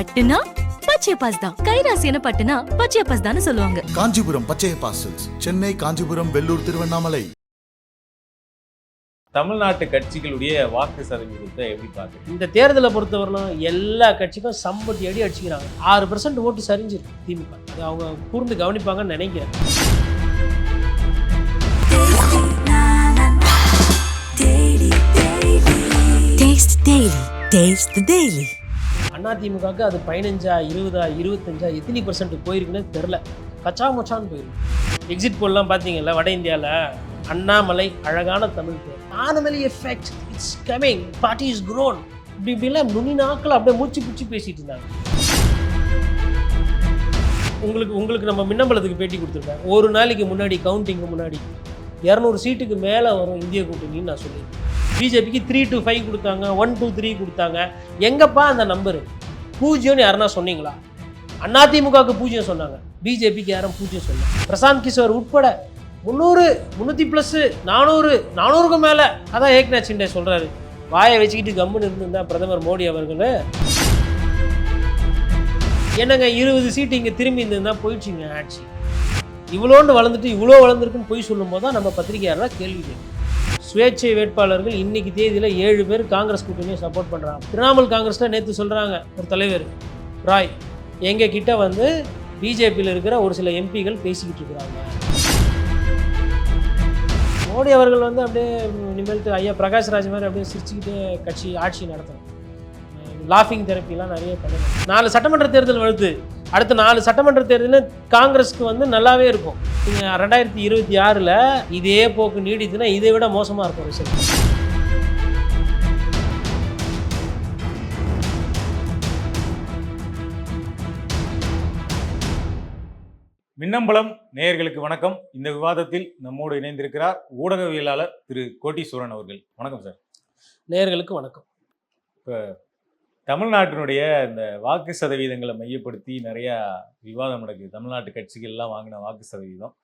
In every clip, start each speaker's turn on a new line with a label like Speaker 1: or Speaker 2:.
Speaker 1: பட்டுனா பச்சையப்பாஸ் தான். கைராசியான பட்டுனா பச்சையப்பாஸ் தான் சொல்லுவாங்க.
Speaker 2: காஞ்சிபுரம் பச்சைய பாசல்ஸ். சென்னை காஞ்சிபுரம் வெள்ளூர் திருவண்ணாமலை.
Speaker 3: தமிழ்நாட்டு கட்சிகளுடைய வாக்கு சதவீதத்தை எப்படி பார்க்குறீங்க?
Speaker 4: இந்த தேர்தலை பொறுத்தவரையிலும் எல்லா கட்சிக்கும் சம்பட்டி அடி அடிச்சுக்கிறாங்க. ஆறு பர்சன்ட் ஓட்டு சரிஞ்சிருக்கு திமுக. அது அவங்க கூர்ந்து கவனிப்பாங்கன்னு நினைக்கிறேன்.
Speaker 5: Taste the Daily. Taste the Daily.
Speaker 4: அண்ணா அது பதினஞ்சா இருபதா இருபத்தஞ்சா எத்தனை பர்சன்ட் போயிருக்குன்னு தெரில. கச்சா மச்சான்னு போயிருக்கு. எக்ஸிட் போல்லாம் பார்த்தீங்கல்ல வட இந்தியாவில் அண்ணாமலை அழகான தமிழ் பேர். Anomaly effect it's coming party is grown இப்படி இப்படிலாம் நுனி நாட்கள் அப்படியே மூச்சு பிடிச்சி பேசிட்டு இருந்தாங்க. உங்களுக்கு உங்களுக்கு நம்ம மின்னம்பலத்துக்கு பேட்டி கொடுத்துருக்கேன். ஒரு நாளைக்கு முன்னாடி கவுண்டிங்க்கு முன்னாடி இரநூறு சீட்டுக்கு மேலே வரும் இந்திய கூட்டணின்னு நான் சொல்லியிருக்கேன். பிஜேபிக்கு த்ரீ டு ஃபைவ் கொடுத்தாங்க ஒன் டூ த்ரீ கொடுத்தாங்க. எங்கப்பா அந்த நம்பரு பூஜ்யம்னு யாருன்னா சொன்னீங்களா? அதிமுகவுக்கு பூஜ்யம் சொன்னாங்க. பிஜேபிக்கு யாரும் பூஜ்யம் சொன்னாங்க பிரசாந்த் கிஷோர் உட்பட முந்நூறு முந்நூற்றி ப்ளஸ்ஸு நானூறு நானூறுக்கு மேலே அதான் ஏக்நாத் சிண்டே சொல்கிறாரு வாயை வச்சுக்கிட்டு கம்முன்னு இருந்திருந்தா பிரதமர் மோடி அவர்கள். என்னங்க இருபது சீட்டு இங்கே திரும்பி இருந்திருந்தா போயிடுச்சுங்க ஆட்சி. இவ்வளோண்டு வளர்ந்துட்டு இவ்வளோ வளர்ந்துருக்குன்னு போய் சொல்லும்போது தான் நம்ம பத்திரிகையாளராக கேள்வி கேட்கும் சுயேட்சை வேட்பாளர்கள் இன்னைக்கு தேதியில் ஏழு பேர் காங்கிரஸ் கூட்டணியை சப்போர்ட் பண்ணுறாங்க திரிணாமுல் காங்கிரஸில் நேற்று சொல்கிறாங்க ஒரு தலைவர் ராய் எங்கள் கிட்ட வந்து பிஜேபியில் இருக்கிற ஒரு சில எம்பிகள் பேசிக்கிட்டு இருக்கிறாங்க. மோடி அவர்கள் வந்து அப்படியே இனிமேல்ட்டு ஐயா பிரகாஷ் ராஜ் மாதிரி அப்படியே சிரிச்சுக்கிட்டே கட்சி ஆட்சி நடத்தணும். லாஃபிங் தெரப்பிலாம் நிறைய பண்ணணும். நாலு சட்டமன்ற தேர்தல் வருது அடுத்த நாலு சட்டமன்ற தேர்தலில் காங்கிரஸ்க்கு வந்து நல்லாவே இருக்கும். ரெண்டாயிரத்தி இருபத்தி ஆறில் இதே போக்கு நீடித்துன்னா இதை விட மோசமாக இருக்கும் ரிசல்ட்
Speaker 3: மின்னம்பலம் நேயர்களுக்கு வணக்கம். இந்த விவாதத்தில் நம்மோடு இணைந்திருக்கிறார் ஊடகவியலாளர் திரு கோட்டீஸ்வரன் அவர்கள். வணக்கம் சார்.
Speaker 4: நேயர்களுக்கு வணக்கம்.
Speaker 3: தமிழ்நாட்டினுடைய இந்த வாக்கு சதவீதங்களை மையப்படுத்தி நிறையா விவாதம் நடக்குது. தமிழ்நாட்டு கட்சிகள்லாம் வாங்கின வாக்கு சதவீதம்.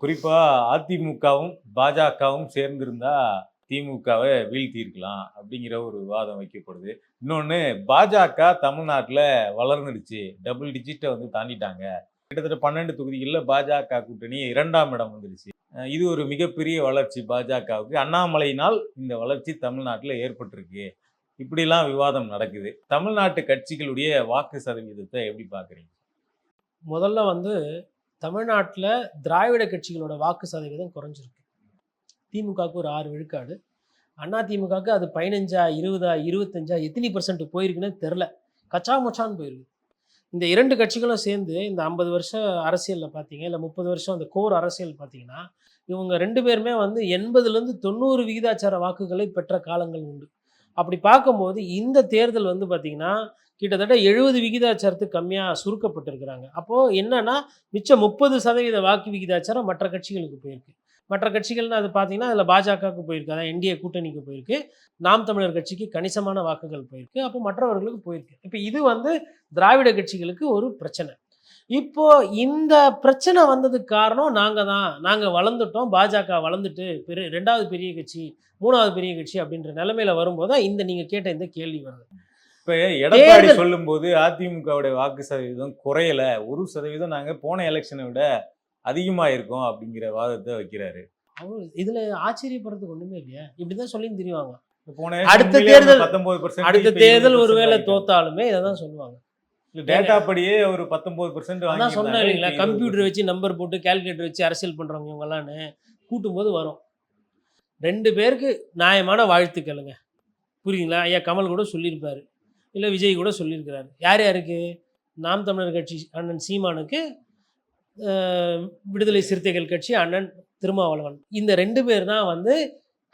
Speaker 3: குறிப்பாக அதிமுகவும் பாஜகவும் சேர்ந்திருந்தால் திமுகவை வீழ்த்தியிருக்கலாம் அப்படிங்கிற ஒரு விவாதம் வைக்கப்படுது. இன்னொன்று பாஜக தமிழ்நாட்டில் வளர்ந்துடுச்சு. டபுள் டிஜிட்டை வந்து தாண்டிட்டாங்க. கிட்டத்தட்ட பன்னெண்டு தொகுதிகளில் பாஜக கூட்டணி இரண்டாம் இடம் வந்துடுச்சு. இது ஒரு மிகப்பெரிய வளர்ச்சி பாஜகவுக்கு. அண்ணாமலையினால் இந்த வளர்ச்சி தமிழ்நாட்டில் ஏற்பட்டிருக்கு. இப்படிலாம் விவாதம் நடக்குது. தமிழ்நாட்டு கட்சிகளுடைய வாக்கு சதவீதத்தை எப்படி பார்க்குறீங்க?
Speaker 4: முதல்ல வந்து தமிழ்நாட்டில் திராவிட கட்சிகளோட வாக்கு சதவீதம் குறைஞ்சிருக்கு. திமுகவுக்கு ஒரு ஆறு விழுக்காடு. அண்ணா திமுகவுக்கு அது பதினஞ்சா இருபதா இருபத்தஞ்சா எத்தனை பர்சன்ட் போயிருக்குன்னு தெரில கச்சா மச்சான்னு போயிருக்கு. இந்த இரண்டு கட்சிகளும் சேர்ந்து இந்த ஐம்பது வருஷம் அரசியலில் பார்த்தீங்க இல்லை முப்பது வருஷம் அந்த கோர் அரசியல் பார்த்தீங்கன்னா இவங்க ரெண்டு பேருமே வந்து எண்பதுலேருந்து தொண்ணூறு விகிதாச்சார வாக்குகளை பெற்ற காலங்கள் உண்டு. அப்படி பார்க்கும்போது இந்த தேர்தல் வந்து பார்த்திங்கன்னா கிட்டத்தட்ட எழுபது விகிதாச்சாரத்துக்கு கம்மியாக சுருக்கப்பட்டிருக்கிறாங்க. அப்போது என்னன்னா மிச்சம் முப்பது சதவீத வாக்கு விகிதாச்சாரம் மற்ற கட்சிகளுக்கு போயிருக்கு. மற்ற கட்சிகள்னு அது பார்த்தீங்கன்னா அதில் பாஜகவுக்கு போயிருக்கு. அதான் என்டிஏ கூட்டணிக்கு போயிருக்கு. நாம் தமிழர் கட்சிக்கு கணிசமான வாக்குகள் போயிருக்கு. அப்போ மற்றவர்களுக்கு போயிருக்கு. இப்போ இது வந்து திராவிட கட்சிகளுக்கு ஒரு பிரச்சனை. இப்போ இந்த பிரச்சனை வந்ததுக்கு காரணம் நாங்கள் தான். நாங்கள் வளர்ந்துட்டோம். பாஜக வளர்ந்துட்டு பெரு ரெண்டாவது பெரிய கட்சி மூணாவது பெரிய கட்சி அப்படின்ற நிலைமையில வரும்போது தான் இந்த நீங்கள் கேட்ட இந்த கேள்வி வருது.
Speaker 3: இப்போ எடப்பாடி. சொல்லும்போது அதிமுகவுடைய வாக்கு சதவீதம் குறையல. ஒரு சதவீதம் நாங்க போன எலெக்ஷனை விட அதிகமா இருக்கோம் அப்படிங்கிற வாதத்தை வைக்கிறாரு.
Speaker 4: அவங்க இதுல ஆச்சரியப்படுறதுக்கு ஒண்ணுமே இல்லையா. இப்படிதான் சொல்லி தெரியுவாங்க
Speaker 3: போன
Speaker 4: அடுத்த தேர்தல் அடுத்த தேர்தல் ஒருவேளை தோத்தாலுமே இதை தான் சொல்லுவாங்க.
Speaker 3: டேட்டா படியே ஒரு பத்தொன்பது பர்சன்ட்
Speaker 4: அதான் சொன்னேன் இல்லைங்களா? கம்ப்யூட்டர் வச்சு நம்பர் போட்டு கால்குலேட்டர் வச்சு அரசியல் பண்றவங்க இவங்கெல்லாம்னு கூட்டும்போது வரும். ரெண்டு பேருக்கு நியாயமான வாழ்த்துக்களுங்க புரியுங்களா ஐயா கமல் கூட சொல்லியிருப்பார். இல்லை விஜய் கூட சொல்லியிருக்கிறாரு. யார் யாருக்கு? நாம் தமிழர் கட்சி அண்ணன் சீமானுக்கு விடுதலை சிறுத்தைகள் கட்சி அண்ணன் திருமாவளவன். இந்த ரெண்டு பேர் தான் வந்து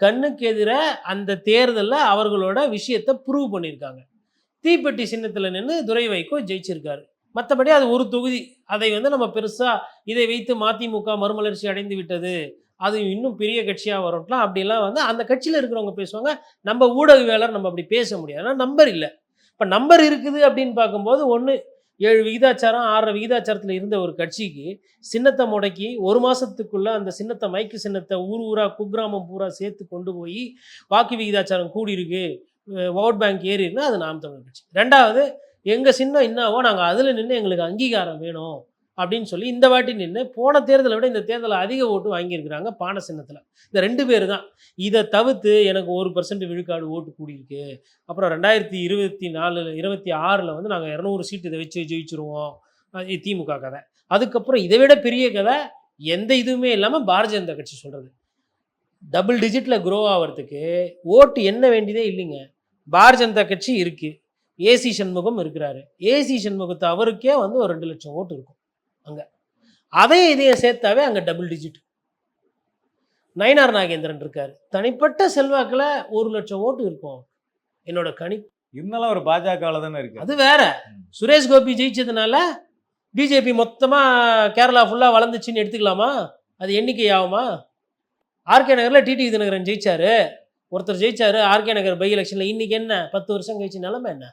Speaker 4: கண்ணுக்கு எதிராக அந்த தேர்தலில் அவர்களோட விஷயத்தை ப்ரூவ் பண்ணியிருக்காங்க. தீப்பெட்டி சின்னத்தில் நின்று துரை வைகோ ஜெயிச்சிருக்காரு. மற்றபடி அது ஒரு தொகுதி. அதை வந்து நம்ம பெருசாக இதை வைத்து மதிமுக மறுமலர்ச்சி அடைந்து விட்டது. அது இன்னும் பெரிய கட்சியாக வரட்டலாம் அப்படிலாம் வந்து அந்த கட்சியில் இருக்கிறவங்க பேசுவாங்க. நம்ம ஊடகவியாளர் நம்ம அப்படி பேச முடியாது. ஆனால் நம்பர் இல்லை. இப்போ நம்பர் இருக்குது அப்படின்னு பார்க்கும்போது ஒன்று ஏழு விகிதாச்சாரம் ஆறரை விகிதாச்சாரத்தில் இருந்த ஒரு கட்சிக்கு சின்னத்தை முடக்கி ஒரு மாதத்துக்குள்ளே அந்த சின்னத்தை மைக்கு சின்னத்தை ஊர் ஊராக குக்கிராமம் பூரா சேர்த்து கொண்டு போய் வாக்கு விகிதாச்சாரம் கூடியிருக்கு. ஓட் பேங்க் ஏறி அது நாம் தமிழ் கட்சி. ரெண்டாவது எங்கள் சின்னம் என்னவோ நாங்கள் அதில் நின்று எங்களுக்கு அங்கீகாரம் வேணும். அப்படின்னு சொல்லி இந்த வாட்டி நின்று போன தேர்தலை விட இந்த தேர்தலில் அதிக ஓட்டு வாங்கியிருக்கிறாங்க பான சின்னத்தில் இந்த ரெண்டு பேர் தான் இதை தவிர்த்து எனக்கு ஒரு பர்சன்ட் விழுக்காடு ஓட்டு கூடியிருக்கு. அப்புறம் ரெண்டாயிரத்தி இருபத்தி நாலு இருபத்தி ஆறில் வந்து நாங்கள் இரநூறு சீட்டு இதை வச்சு ஜெயிச்சிருவோம். திமுக கதை. அதுக்கப்புறம் இதை விட பெரிய கதை எந்த இதுவுமே இல்லாமல் பாரதிய ஜனதா கட்சி சொல்கிறது டபுள் டிஜிட்டில் க்ரோ ஆகிறதுக்கு ஓட்டு என்ன வேண்டியதே இல்லைங்க. பாரதிய ஜனதா கட்சி இருக்குது ஏசி சண்முகம் இருக்கிறாரு. ஏசி சண்முகத்தை அவருக்கே வந்து ஒரு ரெண்டு லட்சம் ஓட்டு இருக்கும். அங்கே. அதையும் இதையும் சேர்த்தாவே அங்கே டபுள் டிஜிட் நயினார் நாகேந்திரன் இருக்காரு. தனிப்பட்ட செல்வாக்கில் ஒரு லட்சம் ஓட்டு இருக்கும் என்னோட கணி
Speaker 3: இருந்தாலும் ஒரு பாஜகவில் தானே இருக்கு.
Speaker 4: அது வேற. சுரேஷ் கோபி ஜெயிச்சதுனால பிஜேபி மொத்தமாக கேரளா ஃபுல்லாக வளர்ந்துச்சுன்னு எடுத்துக்கலாமா? அது எண்ணிக்கை ஆகுமா ஆர்கே நகரில் டிடி தினகரன் ஜெயிச்சாரு. ஒருத்தர் ஜெயிச்சாரு. ஆர்கே நகர் பை எலெக்ஷனில் இன்னைக்கு என்ன? பத்து வருஷம் கழிச்சு நிலைமை என்ன?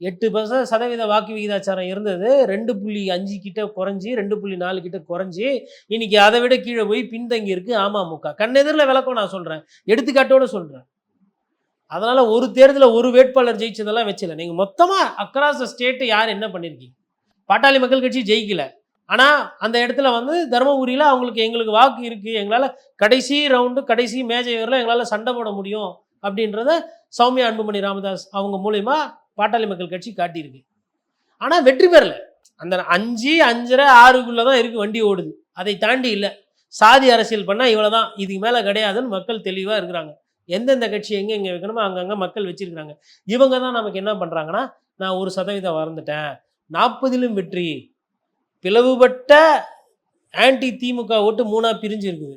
Speaker 4: எட்டு பர்சன்ட் சதவீத வாக்கு விகிதாச்சாரம் இருந்தது. ரெண்டு புள்ளி அஞ்சு கிட்ட குறைஞ்சி ரெண்டு புள்ளி நாலு கிட்ட குறைஞ்சி இன்னைக்கு அதை விட கீழே போய் பின்தங்கி இருக்கு அமமுக. கண்ணெதிரில் விளக்கம் நான் சொல்கிறேன் எடுத்துக்காட்டோடு சொல்கிறேன் அதனால் ஒரு தேர்தலில் ஒரு வேட்பாளர் ஜெயிச்சதெல்லாம் வச்சல. நீங்கள் மொத்தமாக அக்ராஸ் த ஸ்டேட்டு யார் என்ன பண்ணியிருக்கீங்க பாட்டாளி மக்கள் கட்சி ஜெயிக்கல. ஆனால் அந்த இடத்துல வந்து தருமபுரியில் அவங்களுக்கு எங்களுக்கு வாக்கு இருக்குது எங்களால் கடைசி ரவுண்டு கடைசி மேஜை வரல எங்களால் சண்டை போட முடியும் அப்படின்றத சௌமியா அன்புமணி ராமதாஸ் அவங்க மூலயமா பாட்டாளி மக்கள் கட்சி காட்டியிருக்கு. ஆனால் வெற்றி பெறல. அந்த அஞ்சு அஞ்சரை ஆறுக்குள்ளே தான் இருக்குது வண்டி ஓடுது. அதை தாண்டி இல்லை. சாதி அரசியல் பண்ணால் இவ்வளோ தான் இதுக்கு மேலே கிடையாதுன்னு மக்கள் தெளிவாக இருக்கிறாங்க. எந்தெந்த கட்சி எங்கே எங்கே வைக்கணுமோ அங்கங்கே மக்கள் வச்சிருக்கிறாங்க. இவங்க தான் நமக்கு என்ன பண்ணுறாங்கன்னா நான் ஒரு சதவீதம் வறந்துட்டேன் நாற்பதிலும் வெற்றி. பிளவுபட்ட ஆன்டி திமுக ஓட்டு மூணாக பிரிஞ்சு இருக்குது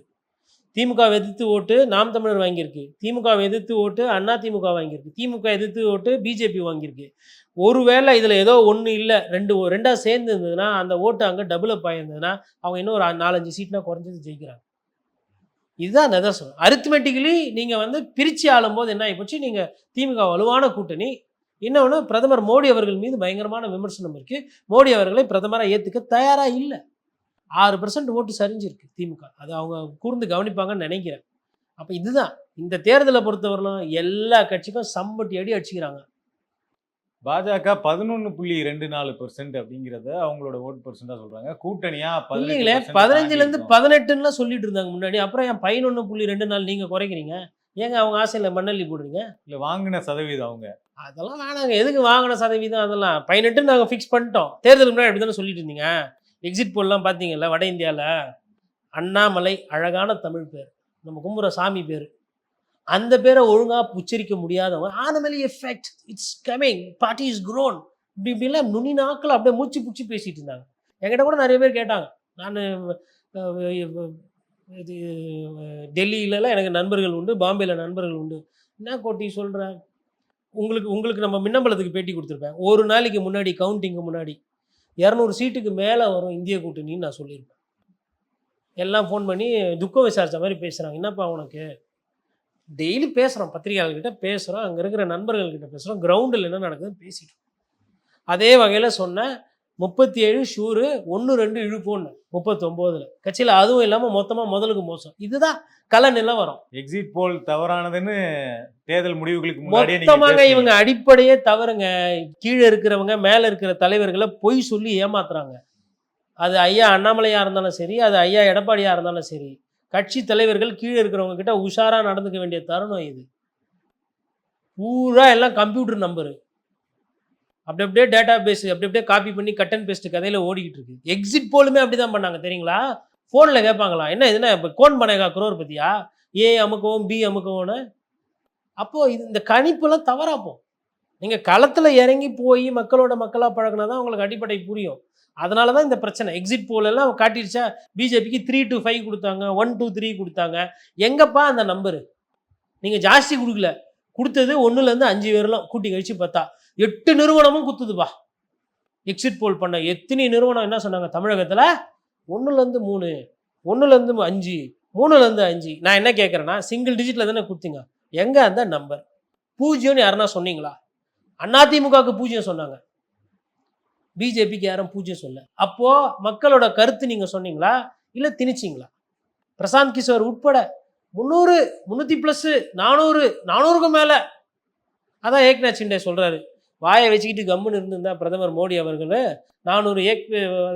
Speaker 4: திமுகவை எதிர்த்து ஓட்டு நாம் தமிழர் வாங்கியிருக்கு. திமுகவை எதிர்த்து ஓட்டு அண்ணா திமுக வாங்கியிருக்கு. திமுக எதிர்த்து ஓட்டு பிஜேபி வாங்கியிருக்கு. ஒருவேளை இதில் ஏதோ ஒன்று இல்லை ரெண்டு ரெண்டாக சேர்ந்து இருந்ததுன்னா அந்த ஓட்டு அங்கே டபுள் அப் ஆயிருந்ததுன்னா அவங்க இன்னும் ஒரு நாலஞ்சு சீட்னா குறைஞ்சது ஜெயிக்கிறாங்க. இதுதான் நிதர்சனம் அரித்மெட்டிக்கலி நீங்கள் வந்து பிரித்து ஆளும்போது என்ன ஆகிப்போச்சு நீங்கள் திமுக வலுவான கூட்டணி. இன்னொன்று பிரதமர் மோடி அவர்கள் மீது பயங்கரமான விமர்சனம் இருக்குது மோடி அவர்களை பிரதமராக ஏற்றுக்க தயாராக இல்லை. ஆறு பர்சன்ட் ஓட்டு சரிஞ்சிருக்கு திமுக. அது அவங்க கூர்ந்து கவனிப்பாங்கன்னு நினைக்கிறேன். அப்போ இதுதான். இந்த தேர்தலை பொறுத்தவரையிலும் எல்லா கட்சிக்கும் சம்பட்டி அடி அடிச்சுக்கிறாங்க.
Speaker 3: பாஜக பதினொன்னு புள்ளி ரெண்டு நாலு பெர்சென்ட் அப்படிங்கறத அவங்களோட ஓட் பெர்சென்டா சொல்றாங்க. கூட்டணியா
Speaker 4: இல்லைங்களே பதினஞ்சுலேருந்து பதினெட்டுன்னு சொல்லிட்டு இருந்தாங்க முன்னாடி. அப்புறம் என் பதினொன்று புள்ளி ரெண்டு நாள் நீங்கள் குறைக்கிறீங்க? ஏங்க அவங்க ஆசையில் மண்ணள்ளி போடுறீங்க?
Speaker 3: இல்ல வாங்கின சதவீதம் அவங்க.
Speaker 4: அதெல்லாம் வேணாங்க. எதுக்கு வாங்கின சதவீதம் அதெல்லாம்? பதினெட்டு நாங்கள் ஃபிக்ஸ் பண்ணிட்டோம். தேர்தலுக்கு முன்னாடி அப்படி தானே சொல்லிட்டு இருந்தீங்க? எக்ஸிட் போல்லாம் பார்த்தீங்கல்ல வட இந்தியாவில் அண்ணாமலை அழகான தமிழ் பேர். நம்ம கும்புற சாமி பேர். அந்த பேரை ஒழுங்காக உச்சரிக்க முடியாதவங்க anomaly effect it's coming party is grown இப்படி இப்படிலாம் நுனி நாக்கில் அப்படியே மூச்சு பிடிச்சி பேசிகிட்டு இருந்தாங்க. என்கிட்ட கூட நிறைய பேர் கேட்டாங்க. நான் இது டெல்லியிலலாம் எனக்கு நண்பர்கள் உண்டு பாம்பேயில் நண்பர்கள் உண்டு. என்ன கோட்டி சொல்கிறேன் உங்களுக்கு உங்களுக்கு நம்ம மின்னம்பலத்துக்கு பேட்டி கொடுத்துருப்பேன். ஒரு நாளைக்கு முன்னாடி கவுண்டிங்க்கு முன்னாடி. இரநூறு சீட்டுக்கு மேலே வரும் இந்திய கூட்டணின்னு நான் சொல்லியிருப்பேன். எல்லாம் ஃபோன் பண்ணி துக்கம் விசாரித்த மாதிரி பேசுகிறாங்க என்னப்பா உனக்கு? டெய்லி பேசுகிறோம் பத்திரிகையாளர்கிட்ட பேசுகிறோம் அங்கே இருக்கிற நண்பர்கள்கிட்ட பேசுகிறோம் கிரவுண்டில் என்ன நடக்குதுன்னு பேசிட்டோம் அதே வகையில் சொன்னேன் முப்பத்தி ஏழு ஷூரு ஒன்று ரெண்டு இழுப்போன்னு முப்பத்தொம்போதில். கட்சியில் அதுவும் இல்லாமல் மொத்தமாக முதலுக்கு மோசம். இதுதான் கல நிலவரம்
Speaker 3: எக்ஸிட் போல் தவறானதுன்னு தேர்தல் முடிவுகளுக்கு
Speaker 4: மொத்தமாக. இவங்க அடிப்படையே தவறுங்க. கீழே இருக்கிறவங்க மேலே இருக்கிற தலைவர்களை பொய் சொல்லி ஏமாத்துறாங்க. அது ஐயா அண்ணாமலையாக இருந்தாலும் சரி அது ஐயா எடப்பாடியாக இருந்தாலும் சரி கட்சி தலைவர்கள் கீழே இருக்கிறவங்க கிட்ட உஷாராக நடந்துக்க வேண்டிய தருணம் இது. பூரா எல்லாம் கம்ப்யூட்டர் நம்பரு அப்படி அப்படியே டேட்டா பேஸ் அப்படி அப்படியே காப்பி பண்ணி கட் அண்ட் பேஸ்ட் கதையில் ஓடிக்கிட்டு இருக்கு. எக்ஸிட் போலுமே அப்படி தான் பண்ணாங்க தெரியுங்களா? ஃபோனில் கேட்பாங்களா? என்ன இதுனா இப்போ கோன் பனேகா குரோர் பத்தியா? ஏ அமுக்கவும் பி அமுக்கவும்னு அப்போது இது இந்த கணிப்புலாம் தவறாப்போம் நீங்கள் களத்தில் இறங்கி போய் மக்களோட மக்களாக பழகினா தான் உங்களுக்கு அடிப்படை புரியும். அதனால தான் இந்த பிரச்சனை. எக்ஸிட் போலெல்லாம் காட்டிடுச்சா பிஜேபிக்கு த்ரீ டு ஃபைவ் கொடுத்தாங்க ஒன் டூ த்ரீ கொடுத்தாங்க. எங்கப்பா அந்த நம்பரு நீங்கள் ஜாஸ்தி கொடுக்கல. கொடுத்தது ஒன்றுலேருந்து அஞ்சு பேர்லாம் கூட்டி கழிச்சு பார்த்தா எட்டு நிறுவனமும் குத்துதுப்பா. எக்ஸிட் போல் பண்ண எத்தனை நிறுவனம் என்ன சொன்னாங்க தமிழகத்தில்? ஒன்றுலேருந்து மூணு ஒன்றுலேருந்து அஞ்சு மூணுலேருந்து அஞ்சு. நான் என்ன கேட்குறேன்னா சிங்கிள் டிஜிட்டில் தானே கொடுத்தீங்க. எங்கே அந்த நம்பர் பூஜ்யம்னு யாருன்னா சொன்னீங்களா? அதிமுகவுக்கு பூஜ்யம் சொன்னாங்க. பிஜேபிக்கு யாரும் பூஜ்யம் சொல்ல அப்போது மக்களோட கருத்து நீங்கள் சொன்னீங்களா? இல்லை திணிச்சிங்களா? பிரசாந்த் கிஷோர் உட்பட முந்நூறு முந்நூற்றி ப்ளஸ்ஸு நானூறு நானூறுக்கும் மேலே. அதான் ஏக்நாத் சிண்டே சொல்கிறாரு வாயை வச்சுக்கிட்டு கம்முன்னு இருந்திருந்தா பிரதமர் மோடி அவர்கள் நானூறு ஏக்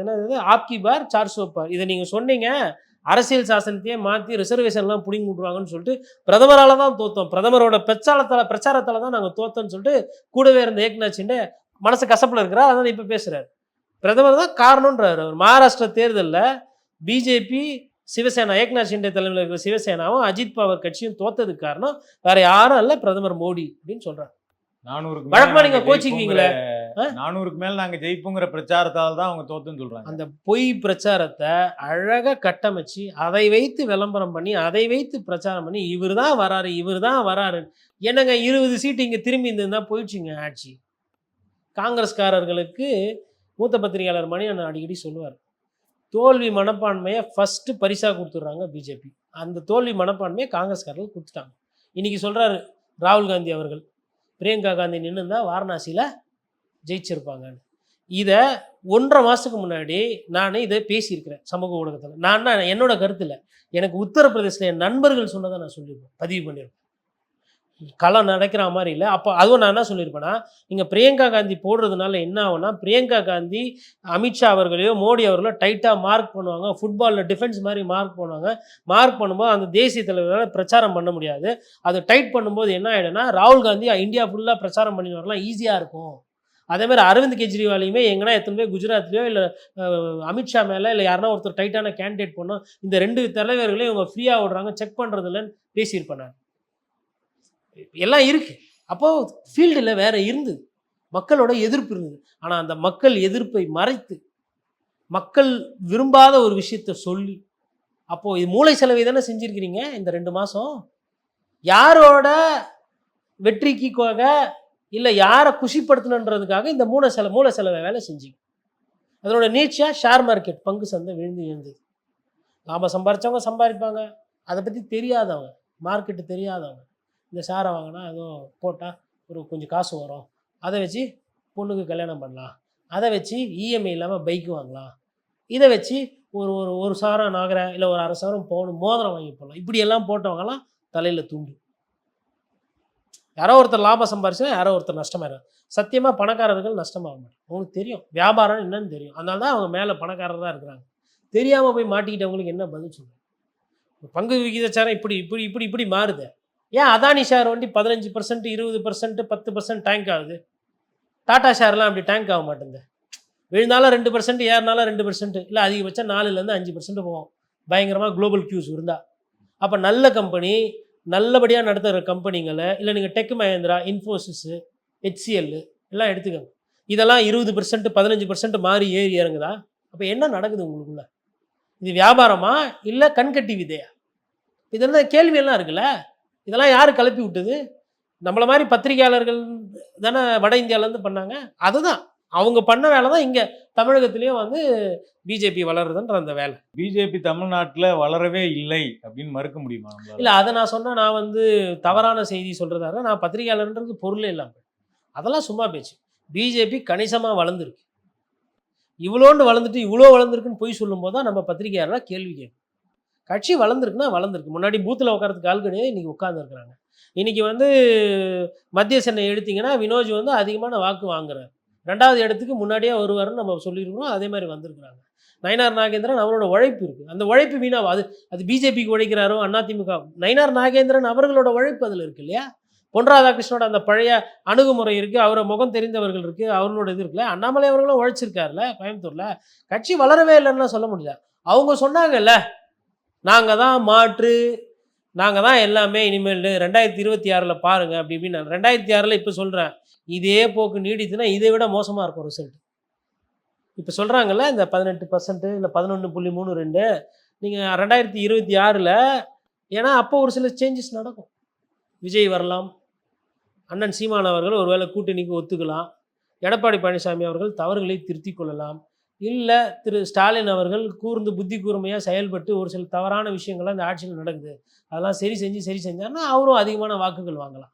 Speaker 4: என்னது ஆப்கி பார் சார் சோப்பார் இதை நீங்கள் சொன்னீங்க அரசியல் சாசனத்தையே மாற்றி ரிசர்வேஷன்லாம் பிடிங்கி விட்ருவாங்கன்னு சொல்லிட்டு பிரதமரால் தான் தோத்தோம். பிரதமரோட பிரச்சாரத்தால் பிரச்சாரத்தால் தான் நாங்கள் தோத்தோம்னு சொல்லிட்டு கூடவே இருந்த ஏக்நாத் மனசு கசப்பில் இருக்கிறார் அதான் இப்போ பேசுகிறார் பிரதமர் தான் காரணன்றார் அவர். மகாராஷ்டிரா தேர்தலில் பிஜேபி சிவசேனா ஏக்நாத் ஷிண்டே தலைமையில் இருக்கிற சிவசேனாவும் அஜித் பவர் கட்சியும் தோத்ததுக்கு காரணம் வேற யாரும் இல்லை பிரதமர் மோடி அப்படின்னு சொல்கிறார்
Speaker 3: நானூறுக்கு
Speaker 4: வழக்கமா
Speaker 3: மேல
Speaker 4: நீங்க
Speaker 3: நாங்க
Speaker 4: கோச்சிக்குவீங்களே?
Speaker 3: நானூறுக்கு மேல நாங்க ஜெயிப்போங்கிற பிரச்சாரத்தால தான் அவங்க தோத்துன்னு சொல்றாங்க.
Speaker 4: அந்த பொய் பிரச்சாரத்தை அழகாக கட்டமைச்சு அதை வைத்து விளம்பரம் பண்ணி அதை வைத்து பிரச்சாரம் பண்ணி இவர் தான் வராரு இவர் தான் வராரு. என்னங்க இருபது சீட்டு இங்கே திரும்பி இருந்திருந்தா போயிடுச்சுங்க ஆட்சி. காங்கிரஸ்காரர்களுக்கு மூத்த பத்திரிகையாளர் மணி அண்ணன் அடிக்கடி சொல்லுவார். தோல்வி மனப்பான்மையை ஃபஸ்ட்டு பரிசாக கொடுத்துட்றாங்க பிஜேபி. அந்த தோல்வி மனப்பான்மையை காங்கிரஸ்காரர்கள் கொடுத்துட்டாங்க. இன்னைக்கு சொல்கிறாரு ராகுல் காந்தி அவர்கள் பிரியங்கா காந்தி நின்று வாரணாசியில் ஜெயிச்சிருப்பாங்கன்னு. இதை ஒன்றரை மாதத்துக்கு முன்னாடி நான் இதை பேசியிருக்கிறேன் சமூக ஊடகத்தில். நான் என்ன- என்னோட கருத்தில். எனக்கு உத்தரப்பிரதேசில் என் நண்பர்கள் சொன்னதை நான் சொல்லியிருப்பேன் பதிவு பண்ணியிருப்பேன் களம் நடக்கிற மாதிரி இல்லை. அப்போ அதுவும் நான் என்ன சொல்லியிருப்பேன்னா நீங்கள் பிரியங்கா காந்தி போடுறதுனால என்ன ஆகும்னா பிரியங்கா காந்தி அமித்ஷா அவர்களையோ மோடி அவர்களோ டைட்டாக மார்க் பண்ணுவாங்க. ஃபுட்பாலில் டிஃபென்ஸ் மாதிரி மார்க் பண்ணுவாங்க. மார்க் பண்ணும்போது அந்த தேசிய தலைவரால் பிரச்சாரம் பண்ண முடியாது. அது டைட் பண்ணும்போது என்ன ஆகிடும்னா ராகுல் காந்தி இந்தியா ஃபுல்லாக பிரச்சாரம் பண்ணி வரலாம் ஈஸியாக இருக்கும். அதே மாதிரி அரவிந்த் கெஜ்ரிவாலையுமே எங்கன்னா எத்தனை போய் குஜராத்லையோ இல்லை அமித்ஷா மேலே இல்லை யாருன்னா ஒருத்தர் டைட்டான கேண்டிடேட் பண்ணோம் இந்த ரெண்டு தலைவர்களையும் இவங்க ஃப்ரீயாக விடுறாங்க செக் பண்ணுறது இல்லைன்னு பேசியிருப்பேன் நான். எல்லாம் இருக்குது அப்போது ஃபீல்டில் வேறு இருந்தது. மக்களோட எதிர்ப்பு இருந்தது. ஆனால் அந்த மக்கள் எதிர்ப்பை மறைத்து மக்கள் விரும்பாத ஒரு விஷயத்த சொல்லி அப்போது இது மூளை செலவை தானே செஞ்சுருக்கிறீங்க இந்த ரெண்டு மாதம் யாரோட வெற்றிக்குக்காக இல்லை யாரை குஷிப்படுத்தணுன்றதுக்காக இந்த மூளை செல மூளை செலவை வேலை செஞ்சீங்க. அதனோட நீட்சியாக ஷேர் மார்க்கெட் பங்கு சந்தை விழுந்து எழுந்தது லாபம் சம்பாரிச்சவங்க சம்பாதிப்பாங்க. அதை பற்றி தெரியாதவங்க. மார்க்கெட்டு தெரியாதவங்க. இந்த சாரை வாங்கினா அதுவும் போட்டால் ஒரு கொஞ்சம் காசு வரும். அதை வச்சு பொண்ணுக்கு கல்யாணம் பண்ணலாம். அதை வச்சு இஎம்ஐ இல்லாமல் பைக்கு வாங்கலாம். இதை வச்சு ஒரு ஒரு ஒரு சாரம் நாகரை இல்லை ஒரு அரை சாரம் போகணும் மோதிரம் வாங்கி போடலாம். இப்படியெல்லாம் போட்டவங்கலாம் தலையில் தூண்டு. யாரோ ஒருத்தர் லாபம் சம்பாரிச்சா யாரோ ஒருத்தர் நஷ்டமாயிடும் சத்தியமாக பணக்காரர்கள் நஷ்டமாக மாட்டாங்க. அவங்களுக்கு தெரியும். வியாபாரம் என்னன்னு தெரியும். அதனால தான் அவங்க மேலே பணக்காரர் தான் இருக்கிறாங்க. தெரியாமல் போய் மாட்டிக்கிட்டவங்களுக்கு என்ன பதில் சொல்லுங்கள் பங்கு விகிதச்சாரம் இப்படி இப்படி இப்படி இப்படி மாறுது. ஏன் அதானி ஷேர் வண்டி பதினஞ்சு பர்சன்ட் இருபது பர்சன்ட் பத்து பர்சன்ட் டேங்க் ஆகுது? டாடா ஷேர்லாம் அப்படி டேங்க் ஆக மாட்டேங்குது. விழுந்தாலும் ரெண்டு பர்சன்ட் ஏறினாலும் ரெண்டு பர்சன்ட் இல்லை அதிகபட்சம் நாலுலேருந்து அஞ்சு பர்சன்ட் போகும். பயங்கரமாக குளோபல் கியூஸ் இருந்தா. அப்போ நல்ல கம்பெனி நல்லபடியாக நடத்துகிற கம்பெனிங்களை இல்லை நீங்கள் டெக் மஹேந்திரா இன்ஃபோசிஸு ஹெச்சிஎல் எல்லாம் எடுத்துக்கோங்க. இதெல்லாம் இருபது பர்சன்ட் பதினஞ்சு பர்சன்ட் மாறி ஏறி இறங்குதா? அப்போ என்ன நடக்குது உங்களுக்குள்ள? இது வியாபாரமா இல்லை கண்கட்டி விதையா? இதெல்லாம் கேள்வியெல்லாம் இருக்குல்ல? இதெல்லாம் யார் கிளப்பி விட்டது? நம்மள மாதிரி பத்திரிகையாளர்கள் தானே வட இந்தியாவிலேருந்து பண்ணாங்க? அதுதான். அவங்க பண்ண வேலை தான் இங்கே தமிழகத்திலையும் வந்து பிஜேபி வளருதுன்ற அந்த வேலை.
Speaker 3: பிஜேபி தமிழ்நாட்டுல வளரவே இல்லை அப்படின்னு மறுக்க முடியுமா
Speaker 4: இல்லை அதை நான் சொன்னால் நான் வந்து தவறான செய்தி சொல்கிறதால நான் பத்திரிகையாளர்ன்றது பொருளே இல்லாமல் அதெல்லாம் சும்மா பேச்சு. பிஜேபி கணிசமாக வளர்ந்துருக்கு. இவ்வளோண்டு வளர்ந்துட்டு இவ்வளோ வளர்ந்துருக்குன்னு போய் சொல்லும்போது தான் நம்ம பத்திரிகையாளராக கேள்வி கேட்கும் கட்சி வளர்ந்துருக்குன்னா வளர்ந்துருக்கு. முன்னாடி பூத்தில் உட்காரத்துக்கு ஆள் கிடையாது இன்றைக்கி உட்காந்துருக்குறாங்க இன்றைக்கி வந்து மத்திய சென்னை எடுத்திங்கன்னா வினோஜ் வந்து அதிகமான வாக்கு வாங்குறார். ரெண்டாவது இடத்துக்கு முன்னாடியே வருவார்னு நம்ம சொல்லியிருக்கிறோம். அதே மாதிரி வந்திருக்கிறாங்க. நயனார் நாகேந்திரன் அவரோட உழைப்பு இருக்குது அந்த உழைப்பு வீணாக அது அது பிஜேபிக்கு உழைக்கிறாரோ அதிமுக நயனார் நாகேந்திரன் அவர்களோட உழைப்பு அதில் இருக்கு இல்லையா? பொன் ராதாகிருஷ்ணனோட அந்த பழைய அணுகுமுறை இருக்குது அவரை முகம் தெரிந்தவர்கள் இருக்குது அவர்களோட இது இருக்குல்ல. அண்ணாமலை அவர்களும் உழைச்சிருக்காருல்ல கோயம்புத்தூரில். கட்சி வளரவே இல்லைன்னா சொல்ல முடியல. அவங்க சொன்னாங்கல்ல நாங்கள் தான் மாற்று நாங்கள் தான் எல்லாமே இனிமேல் ரெண்டாயிரத்தி இருபத்தி ஆறில் பாருங்கள் அப்படி இப்படின்னு நான் ரெண்டாயிரத்தி ஆறில் இப்போ சொல்கிறேன் இதே போக்கு நீடித்துன்னா இதை விட மோசமாக இருக்கும் ரிசல்ட் இப்போ சொல்கிறாங்கல்ல இந்த பதினெட்டு பர்சன்ட்டு இல்லை பதினொன்று புள்ளி மூணு ரெண்டு நீங்கள் ரெண்டாயிரத்தி இருபத்தி ஆறில் ஏன்னா அப்போ ஒரு சில சேஞ்சஸ் நடக்கும். விஜய் வரலாம் அண்ணன் சீமான் அவர்கள் ஒருவேளை கூட்டணிக்கு ஒத்துக்கலாம் எடப்பாடி பழனிசாமி அவர்கள் தவறுகளை திருத்திக் கொள்ளலாம் இல்லை திரு ஸ்டாலின் அவர்கள் கூர்ந்து புத்தி கூர்மையாக செயல்பட்டு ஒரு சில தவறான விஷயங்கள்லாம் இந்த ஆட்சியில் நடக்குது. அதெல்லாம் சரி செஞ்சு சரி செஞ்சாருன்னா அவரும் அதிகமான வாக்குகள் வாங்கலாம்.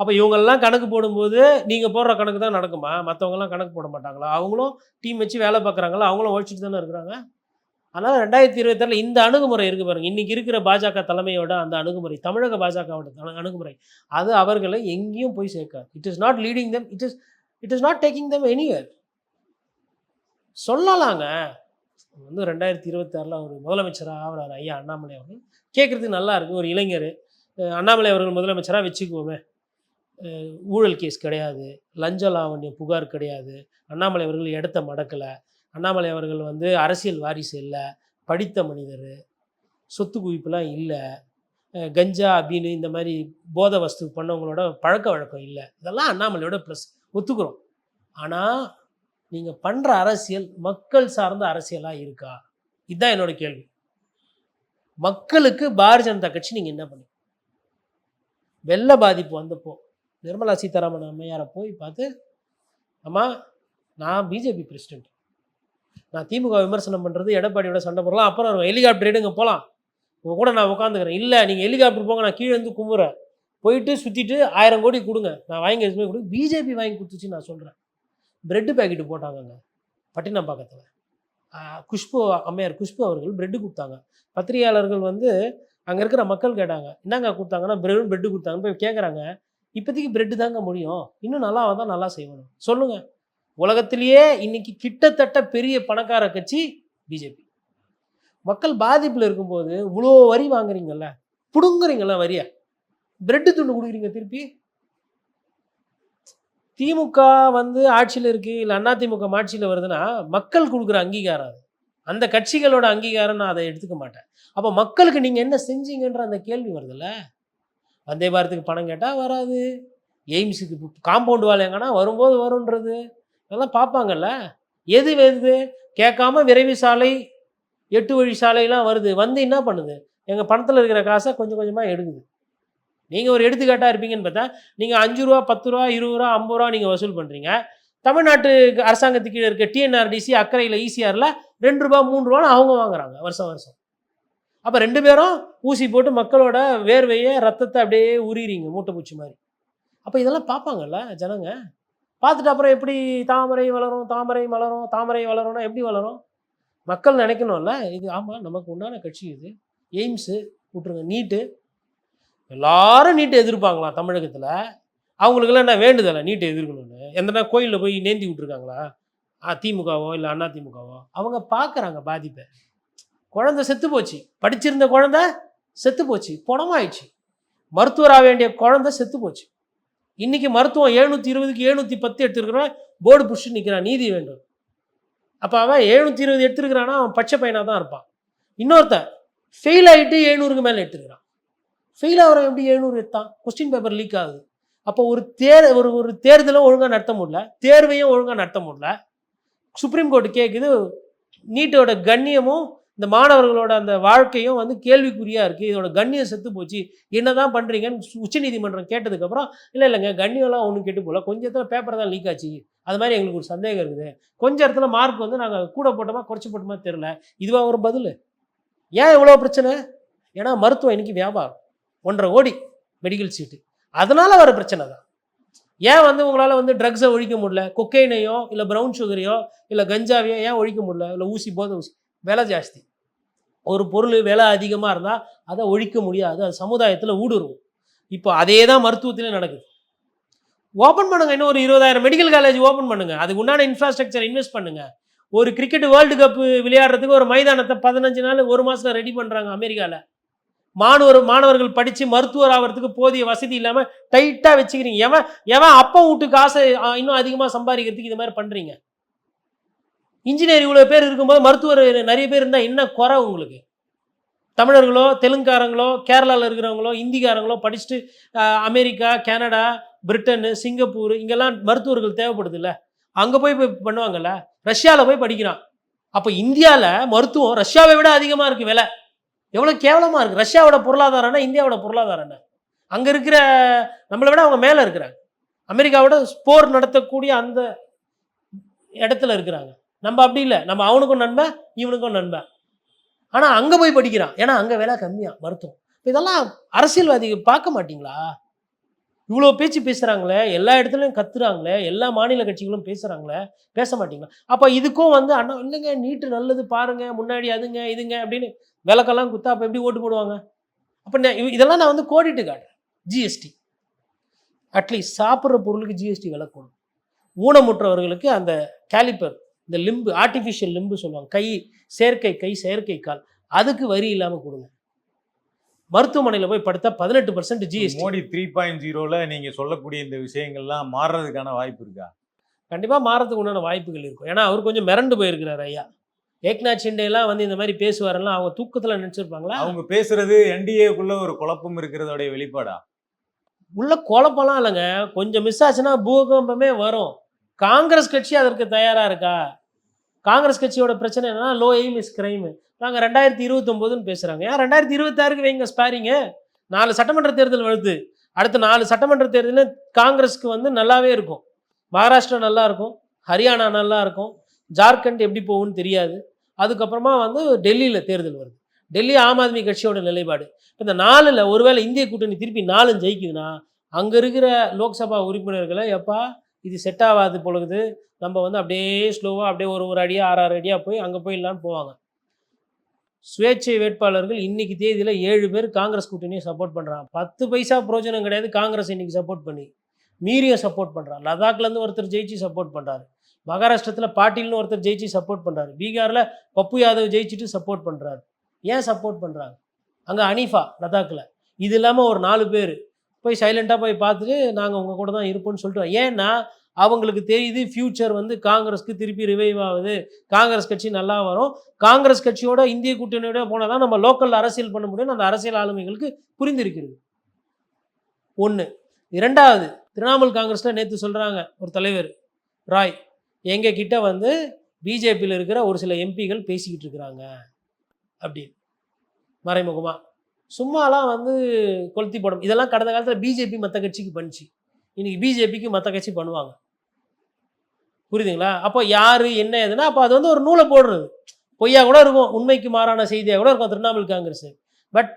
Speaker 4: அப்போ இவங்கெல்லாம் கணக்கு போடும்போது நீங்கள் போடுற கணக்கு தான் நடக்குமா? மற்றவங்கலாம் கணக்கு போட மாட்டாங்களா? அவங்களும் டீம் வச்சு வேலை பார்க்குறாங்களா அவங்களும் உழைச்சிட்டு தானே இருக்கிறாங்க? அதனால் ரெண்டாயிரத்தி இருபத்தாறில் இந்த அணுகுமுறை இருக்குது பாருங்கள் இன்றைக்கி இருக்கிற பாஜக தலைமையோட அந்த அணுகுமுறை தமிழக பாஜகவோட அணுகுமுறை அது அவர்களை எங்கேயும் போய் சேர்க்காது. It is not leading them it is it is not taking them anywhere சொல்லலாங்க. வந்து ரெண்டாயிரத்தி இருபத்தாறில் அவர் முதலமைச்சராக ஆகிறார் ஐயா அண்ணாமலை அவர்கள். கேட்குறதுக்கு நல்லா இருக்கும் ஒரு இளைஞர். அண்ணாமலை அவர்கள் முதலமைச்சராக வச்சுக்குவோமே. ஊழல் கேஸ் கிடையாது. லஞ்ச லாவண்ய புகார் கிடையாது. அண்ணாமலை அவர்கள் இடத்த மடக்கலை. அண்ணாமலை அவர்கள் வந்து அரசியல் வாரிசு இல்லை. படித்த மனிதர். சொத்து குவிப்புலாம் இல்லை. கஞ்சா அப்படின்னு இந்த மாதிரி போதை வஸ்து பண்ணவங்களோட பழக்க வழக்கம் இல்லை. இதெல்லாம் அண்ணாமலையோட ப்ளஸ் ஒத்துக்கிறோம். ஆனால் நீங்கள் பண்ணுற அரசியல் மக்கள் சார்ந்த அரசியலாக இருக்கா? இதுதான் என்னோட கேள்வி. மக்களுக்கு பாரதிய ஜனதா கட்சி நீங்கள் என்ன பண்ணி வெள்ள பாதிப்பு வந்தப்போ நிர்மலா சீதாராமன் அம்மையாரை போய் பார்த்து அம்மா நான் பிஜேபி பிரசிடென்ட் நான் திமுக விமர்சனம் பண்ணுறது எடப்பாடியோட சண்டை போடலாம் அப்புறம் வருவேன் ஹெலிகாப்டர் எடுங்க போகலாம் உங்கள் கூட நான் உட்காந்துக்கிறேன் இல்லை நீங்கள் ஹெலிகாப்டர் போங்க நான் கீழே இருந்து கும்புறேன் போயிட்டு சுற்றிட்டு ஆயிரம் கோடி கொடுங்க. நான் வாங்கி எதுவுமே கொடுங்க பிஜேபி வாங்கி கொடுத்துச்சு நான் சொல்கிறேன் பிரெட்டு பேக்கெட்டு போட்டாங்கங்க. பட்டினப்பாக்கத்தில் குஷ்பு அம்மையார் குஷ்பு அவர்கள் பிரெட்டு கொடுத்தாங்க. பத்திரிகையாளர்கள் வந்து அங்கே இருக்கிற மக்கள் கேட்டாங்க என்னங்க கொடுத்தாங்கன்னா பிரெட் பிரெட்டு கொடுத்தாங்க போய் கேட்குறாங்க இப்போதைக்கு பிரெட்டு தாங்க முடியும். இன்னும் நல்லா வந்தால் நல்லா செய்யணும். சொல்லுங்கள் உலகத்திலேயே இன்னைக்கு கிட்டத்தட்ட பெரிய பணக்கார கட்சி பிஜேபி. மக்கள் பாதிப்பில் இருக்கும்போது இவ்வளோ வரி வாங்குறீங்கல்ல? பிடுங்குறீங்களா வரியை? பிரெட்டு துண்டு கொடுக்குறீங்க திருப்பி. திமுக வந்து ஆட்சியில் இருக்குது இல்லை அண்ணா திமுக ஆட்சியில் வருதுன்னா மக்கள் கொடுக்குற அங்கீகாரம் அது. அந்த கட்சிகளோட அங்கீகாரம் நான் அதை எடுத்துக்க மாட்டேன். அப்போ மக்களுக்கு நீங்கள் என்ன செஞ்சீங்கன்ற அந்த கேள்வி வருதுல்ல? வந்தே பாரத்துக்கு பணம் கேட்டால் வராது. எய்ம்ஸுக்கு காம்பவுண்டு வேலை எங்கன்னா வரும்போது வரும்ன்றது. இதெல்லாம் பார்ப்பாங்கல்ல? எது வருது கேட்காம விரைவு சாலை எட்டு வழி சாலையெல்லாம் வருது. வந்து என்ன பண்ணுது? எங்கள் பணத்தில் இருக்கிற காசை கொஞ்சம் கொஞ்சமாக எடுக்குது. நீங்கள் ஒரு எடுத்துக்காட்டாக இருப்பீங்கன்னு பார்த்தா நீங்கள் அஞ்சு ரூபா பத்து ரூபா இருபது ரூபா ஐம்பது ரூபா நீங்கள் வசூல் பண்ணுறீங்க தமிழ்நாட்டு அரசாங்கத்துக்கு கீழே இருக்க டிஎன்ஆர்டிசி அக்கறையில் ஈசிஆரில் ரெண்டு ரூபா மூணு ரூபான்னு அவங்க வாங்குறாங்க வருஷம் வருஷம். அப்போ ரெண்டு பேரும் ஊசி போட்டு மக்களோட வேர்வையை ரத்தத்தை அப்படியே உரிறீங்க மூட்டை பூச்சி மாதிரி. அப்போ இதெல்லாம் பார்ப்பாங்கல்ல ஜனங்க. பார்த்துட்டு அப்புறம் எப்படி தாமரை வளரும் தாமரை வளரும் தாமரை வளரும்னா எப்படி வளரும்? மக்கள் நினைக்கணும்ல இது ஆமாம் நமக்கு உண்டான கட்சி இது. எய்ம்ஸு விட்ருங்க நீட்டு எல்லாரும் நீட்டை எதிர்ப்பாங்களாம் தமிழகத்தில். அவங்களுக்கெல்லாம் என்ன வேண்டுதலை நீட்டை எதிர்க்கணும்னு? எந்தனா கோயிலில் போய் நேந்தி விட்ருக்காங்களா திமுகவோ இல்லை அண்ணா திமுகவோ? அவங்க பார்க்குறாங்க பாதிப்பை. குழந்தை செத்து போச்சு. படிச்சிருந்த குழந்தை செத்து போச்சு. பணமாயிடுச்சு. மருத்துவராக வேண்டிய குழந்தை செத்து போச்சு. இன்னைக்கு மருத்துவம் எழுநூற்றி இருபதுக்கு எழுநூற்றி பத்து எடுத்துருக்குறான் போர்டு புடிச்சு நிற்கிறான் நீதி வேண்டும். அப்போ அவன் எழுநூற்றி இருபது எடுத்துருக்கிறான்னா அவன் பச்சை பையனாக தான் இருப்பான். இன்னொருத்தன் ஃபெயில் ஆகிட்டு எழுநூறுக்கு மேலே எடுத்துருக்கிறான். ஃபெயில் ஆகிறவன் எப்படி எழுநூறு எடுத்தான் கொஸ்டின் பேப்பர் லீக் ஆகுது. அப்போ ஒரு தேர் ஒரு ஒரு தேர்தலும் ஒழுங்காக நடத்த முடியல. தேர்வையும் ஒழுங்காக நடத்த முடியல. சுப்ரீம் கோர்ட் கேட்குது நீட்டோட கண்ணியமும் இந்த மாணவர்களோட அந்த வாழ்க்கையும் வந்து கேள்விக்குறியாக இருக்குது இதோட கண்ணியம் செத்து போச்சு. என்னதான் பண்ணுறீங்கன்னு உச்சநீதிமன்றம் கேட்டதுக்கப்புறம் இல்லை இல்லைங்க கண்ணியம்லாம் ஒன்றும் கெட்டு போகல. கொஞ்சம் இடத்துல பேப்பர் தான் லீக் ஆச்சு. அது மாதிரி எங்களுக்கு ஒரு சந்தேகம் இருக்குது. கொஞ்சம் இடத்துல மார்க் வந்து நாங்கள் கூட போட்டோமா குறைச்சி போட்டோமா தெரில இதுவாக ஒரு பதில்? ஏன் இவ்வளோ பிரச்சனை? ஏன்னா மருத்துவம் இன்னைக்கு வியாபாரம். ஒன்றரை கோடி மெடிக்கல் சீட்டு அதனால வர பிரச்சனை தான். ஏன் வந்து உங்களால் வந்து ட்ரக்ஸை ஒழிக்க முடியல? கொக்கைனையோ இல்லை ப்ரௌன் சுகரையோ இல்லை கஞ்சாவையோ ஏன் ஒழிக்க முடியல? இல்லை ஊசி போதை ஊசி. விலை ஜாஸ்தி. ஒரு பொருள் விலை அதிகமாக இருந்தால் அதை ஒழிக்க முடியாது. அது சமுதாயத்தில் ஊடுருவும். இப்போ அதே தான் மருத்துவத்திலே நடக்குது. ஓப்பன் பண்ணுங்க. இன்னும் ஒரு இருபதாயிரம் மெடிக்கல் காலேஜ் ஓப்பன் பண்ணுங்க. அதுக்கு உண்டான இன்ஃப்ராஸ்ட்ரக்சர் இன்வெஸ்ட் பண்ணுங்க. ஒரு கிரிக்கெட் வேர்ல்டு கப் விளையாடுறதுக்கு ஒரு மைதானத்தை பதினஞ்சு நாள் ஒரு மாசத்துல ரெடி பண்றாங்க அமெரிக்காவில் மாணவர் மாணவர்கள் படித்து மருத்துவர் ஆகிறதுக்கு போதிய வசதி இல்லாமல் டைட்டாக வச்சுக்கிறீங்க. எவன் எவன் அப்பா வீட்டு காசை இன்னும் அதிகமாக சம்பாதிக்கிறதுக்கு இது மாதிரி பண்ணுறீங்க இன்ஜினியர் இவ்வளோ பேர் இருக்கும்போது மருத்துவர் நிறைய பேர் இருந்தால் என்ன குறை உங்களுக்கு? தமிழர்களோ தெலுங்காரங்களோ கேரளாவில் இருக்கிறவங்களோ இந்திக்காரங்களோ படிச்சுட்டு அமெரிக்கா கனடா பிரிட்டனு சிங்கப்பூர் இங்கெல்லாம் மருத்துவர்கள் தேவைப்படுதுல்ல அங்கே போய் போய் பண்ணுவாங்கல்ல? ரஷ்யாவில் போய் படிக்கிறான். அப்போ இந்தியாவில் மருத்துவம் ரஷ்யாவை விட அதிகமாக இருக்குது விலை. எவ்வளோ கேவலமாக இருக்குது ரஷ்யாவோட பொருளாதாரம் என்ன இந்தியாவோட பொருளாதாரம் என்ன? அங்கே இருக்கிற நம்மளை விட அவங்க மேலே இருக்கிறாங்க. அமெரிக்காவோட போர் நடத்தக்கூடிய அந்த இடத்துல இருக்கிறாங்க. நம்ம அப்படி இல்லை. நம்ம அவனுக்கும் நண்பன் இவனுக்கும் நண்பன் ஆனால் அங்கே போய் படிக்கிறான். ஏன்னா அங்கே விலை கம்மியாக மருத்துவம். இப்போ இதெல்லாம் அரசியல்வாதிகள் பார்க்க மாட்டீங்களா? இவ்வளோ பேச்சு பேசுகிறாங்களே எல்லா இடத்துலையும் கத்துறாங்களே எல்லா மாநில கட்சிகளும் பேசுகிறாங்களே பேச மாட்டீங்களா? அப்போ இதுக்கும் வந்து அண்ணா இல்லைங்க நீட்டு நல்லது பாருங்க முன்னாடி அதுங்க இதுங்க அப்படின்னு விளக்கெல்லாம் குத்தா அப்போ எப்படி ஓட்டு போடுவாங்க? அப்போ நான் இதெல்லாம் நான் வந்து கோடிட்டு காட்டுறேன் ஜிஎஸ்டி அட்லீஸ்ட் சாப்பிட்ற பொருளுக்கு ஜிஎஸ்டி விலை விளக்கணும் ஊனமுற்றவர்களுக்கு அந்த கேலிப்பர் இந்த லிம்பு ஆர்டிஃபிஷியல் லிம்பு சொல்லுவாங்க கை செயற்கை கை செயற்கை கால் அதுக்கு வரி இல்லாமல் கொடுங்க. மருத்துவமனையில் போய் படுத்தா பதினெட்டு percent GST
Speaker 3: Modi three point ஜீரோல நீங்க சொல்லக்கூடிய இந்த விஷயங்கள்லாம் மாறுறதுக்கான வாய்ப்பு இருக்கா?
Speaker 4: கண்டிப்பாக மாறதுக்கு உண்டான வாய்ப்புகள் இருக்கும். ஏன்னா அவர் கொஞ்சம் மிரண்டு போயிருக்கிறார் ஐயா. ஏக்நாத் ஷிண்டேலாம் வந்து இந்த மாதிரி பேசுவாரெல்லாம் அவங்க தூக்கத்தில் நினச்சிருப்பாங்களா?
Speaker 3: அவங்க பேசுறது என்டிஏக்குள்ள ஒரு குழப்பம் இருக்கிறதோடைய வெளிப்பாடா?
Speaker 4: உள்ள குழப்பம்லாம் இல்லைங்க. கொஞ்சம் மிஸ் ஆச்சுன்னா பூகம்பமே வரும். காங்கிரஸ் கட்சி அதற்கு தயாராக இருக்கா? காங்கிரஸ் கட்சியோட பிரச்சனை என்னன்னா லோ எய்ம் இஸ் கிரைம் நாங்கள் ரெண்டாயிரத்தி இருபத்தொம்போதுன்னு பேசுகிறாங்க ஏன் ரெண்டாயிரத்தி இருபத்தாறுக்கு வைங்க ஸ்பேரிங்க நாலு சட்டமன்ற தேர்தல் வருது அடுத்த நாலு சட்டமன்ற தேர்தலில் காங்கிரஸ்க்கு வந்து நல்லாவே இருக்கும். மகாராஷ்டிரா நல்லா இருக்கும். ஹரியானா நல்லா இருக்கும். ஜார்க்கண்ட் எப்படி போகும்னு தெரியாது. அதுக்கப்புறமா வந்து டெல்லியில் தேர்தல் வருது. டெல்லி ஆம் ஆத்மி கட்சியோட நிலைப்பாடு. இப்போ இந்த நாலில் ஒருவேளை இந்திய கூட்டணி திருப்பி நாலும் ஜெயிக்குதுன்னா அங்கே இருக்கிற லோக்சபா உறுப்பினர்களை எப்பா இது செட் ஆகாது பொழுது நம்ம வந்து அப்படியே ஸ்லோவாக அப்படியே ஒரு ஒரு அடியாக ஆறு ஆறு அடியாக போய் அங்கே போயிடலான்னு போவாங்க. சுயேட்சை வேட்பாளர்கள் இன்னைக்கு தேதியில் ஏழு பேர் காங்கிரஸ் கூட்டணியை சப்போர்ட் பண்ணுறான் பத்து பைசா பிரோஜனம் கிடையாது காங்கிரஸ் இன்னைக்கு சப்போர்ட் பண்ணி. மீறிய சப்போர்ட் பண்ணுறான் லடாக்லேருந்து ஒருத்தர் ஜெயிச்சு சப்போர்ட் பண்ணுறாரு மகாராஷ்டிரத்தில் பாட்டீல்னு ஒருத்தர் ஜெயிச்சு சப்போர்ட் பண்ணுறாரு பீகாரில் பப்பு யாதவ் ஜெயிச்சுட்டு சப்போர்ட் பண்ணுறாரு ஏன் சப்போர்ட் பண்ணுறாங்க அங்கே அனீஃபா லதாக்கில் இது இல்லாமல் ஒரு நாலு பேர். போய் சைலண்ட்டாக போய் பார்த்துட்டு நாங்கள் உங்கள் கூட தான் இருப்போம்னு சொல்லிட்டு ஏன்னா அவங்களுக்கு தெரியுது ஃப்யூச்சர் வந்து காங்கிரஸ்க்கு திருப்பி ரிவைவ் ஆகுது. காங்கிரஸ் கட்சி நல்லா வரும். காங்கிரஸ் கட்சியோட இந்திய கூட்டணியோட போனால் தான் நம்ம லோக்கல் அரசியல் பண்ண முடியும். அந்த அரசியல் ஆளுமைகளுக்கு புரிந்திருக்கிறது. ஒன்று இரண்டாவது திரிணாமுல் காங்கிரஸில் நேற்று சொல்கிறாங்க ஒரு தலைவர் ராய் எங்கள் கிட்ட வந்து பிஜேபியில் இருக்கிற ஒரு சில எம்பிகள் பேசிக்கிட்டு இருக்கிறாங்க. அப்படின்னு. மறைமுகமாக சும்மாலாம் வந்து கொளுத்தி போடும் இதெல்லாம் கடந்த காலத்தில் பிஜேபி மற்ற கட்சிக்கு பண்ணுச்சு. இன்றைக்கி பிஜேபிக்கு மற்ற கட்சி பண்ணுவாங்க. புரியுதுங்களா? அப்போ யார் என்ன ஏதுன்னா அப்போ அது வந்து ஒரு நூலை போடுறது. பொய்யா கூட இருக்கும் உண்மைக்கு மாறான செய்தியாக கூட இருக்கும் திரிணாமுல் காங்கிரஸ். பட்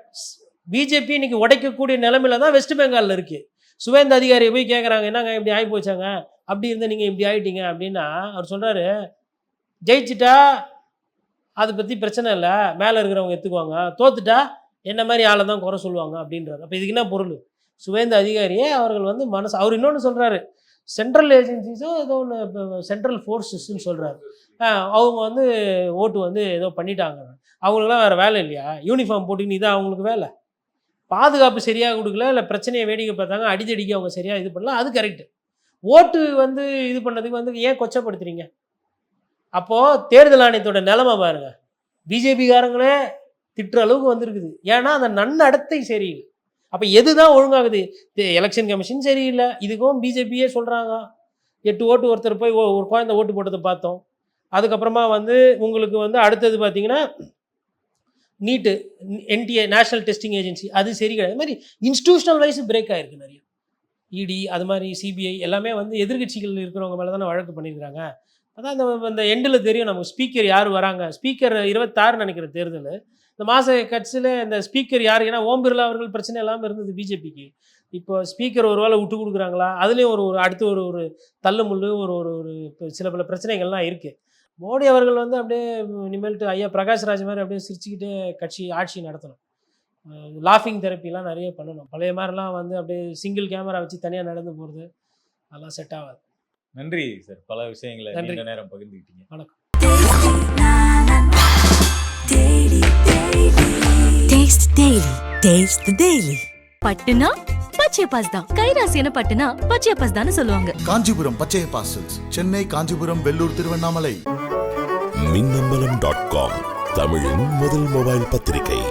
Speaker 4: பிஜேபி இன்றைக்கி உடைக்கக்கூடிய நிலமையில தான் வெஸ்ட் பெங்காலில் இருக்குது சுவேந்த அதிகாரியை போய் கேட்குறாங்க என்னங்க இப்படி ஆகி போச்சாங்க? அப்படி இருந்தால் நீங்கள் இப்படி ஆகிட்டீங்க அப்படின்னா அவர் சொல்கிறாரு ஜெயிச்சிட்டா அதை பற்றி பிரச்சனை இல்லை. மேலே இருக்கிறவங்க எடுத்துக்குவாங்க தோத்துட்டா என்ன மாதிரி ஆளை தான் குறை சொல்லுவாங்க அப்படின்றாரு. அப்போ இதுக்கு என்ன பொருள்? சுவேந்த அதிகாரியே அவர்கள் வந்து மனசு அவர் இன்னொன்று சொல்கிறாரு சென்ட்ரல் ஏஜென்சிஸோ ஏதோ ஒன்று சென்ட்ரல் ஃபோர்ஸஸ்ன்னு சொல்கிறாரு அவங்க வந்து ஓட்டு வந்து ஏதோ பண்ணிட்டாங்க. அவங்களுக்குலாம் வேறு வேலை இல்லையா? யூனிஃபார்ம் போட்டுக்கின்னு இதான் அவங்களுக்கு வேலை. பாதுகாப்பு சரியாக கொடுக்கல இல்லை பிரச்சனையை வேடிக்கை பார்த்தாங்க அடிதடிக்கு அவங்க சரியாக இது பண்ணலாம் அது கரெக்டு ஓட்டு வந்து இது பண்ணதுக்கு வந்து ஏன் கொச்சப்படுத்துறீங்க? அப்போது தேர்தல் ஆணையத்தோட நிலமை பாருங்கள் பிஜேபிக்காரங்களே திட்டுற அளவுக்கு வந்திருக்குது. ஏன்னா அந்த நன்னடத்தை சரியில்லை. அப்போ எதுதான் ஒழுங்காகுது? எலெக்ஷன் கமிஷன் சரியில்லை. இதுக்கும் பிஜேபியே சொல்கிறாங்க எட்டு ஓட்டு ஒருத்தர் போய் ஒரு குழந்தை ஓட்டு போட்டதை பார்த்தோம். அதுக்கப்புறமா வந்து உங்களுக்கு வந்து அடுத்தது பார்த்தீங்கன்னா NEET NDA national testing agency அது சரி கிடையாது. அது மாதிரி இன்ஸ்டியூஷனல் வைஸ் பிரேக் ஆகிருக்கு நிறைய. இடி அது மாதிரி சிபிஐ எல்லாமே வந்து எதிர்க்கட்சிகள் இருக்கிறவங்க மேலே தானே வழக்கு பண்ணியிருக்கிறாங்க. அதான் அந்த எண்டில் தெரியும் நமக்கு. ஸ்பீக்கர் யார் வராங்க? ஸ்பீக்கர் இருபத்தாறு நினைக்கிற தேர்தல். இந்த மாத கட்சியில் இந்த ஸ்பீக்கர் யார்? ஏன்னா ஓம் பிர்லா அவர்கள் பிரச்சனை இல்லாமல் இருந்தது பிஜேபிக்கு இப்போ ஸ்பீக்கர் ஒரு வேளை விட்டு கொடுக்குறாங்களா? அதுலேயும் ஒரு ஒரு அடுத்து ஒரு ஒரு தள்ளுமுள்ளு ஒரு ஒரு ஒரு இப்ப சில பல பிரச்சனைகள்லாம் இருக்குது மோடி அவர்கள் வந்து அப்படியே இனிமேல்ட்டு ஐயா பிரகாஷ் ராஜ் மாதிரி அப்படியே சிரிச்சுக்கிட்டே கட்சி ஆட்சி நடத்தணும். லாஃபிங் தெரப்பிலாம் நிறைய பண்ணணும். பழைய மாதிரிலாம் வந்து அப்படியே சிங்கிள் கேமரா வச்சு தனியாக நடந்து போகிறது அதெல்லாம் செட் ஆகாது.
Speaker 3: நன்றி சார் பல விஷயங்களை நேரம் பகிர்ந்துக்கிட்டீங்க
Speaker 4: வணக்கம்.
Speaker 5: Daily. Taste the Daily.
Speaker 1: பட்டுனா பச்சை பாஸ் தான் கைராசியான பட்டுனா பச்சை பாஸ் தான் சொல்லுவாங்க.
Speaker 2: Kanchipuram பச்சைய parcels Chennai Kanchipuram Vellore Tiruvannamalai.
Speaker 6: Minnambalam dot com தமிழின் முதல் மொபைல் பத்திரிகை.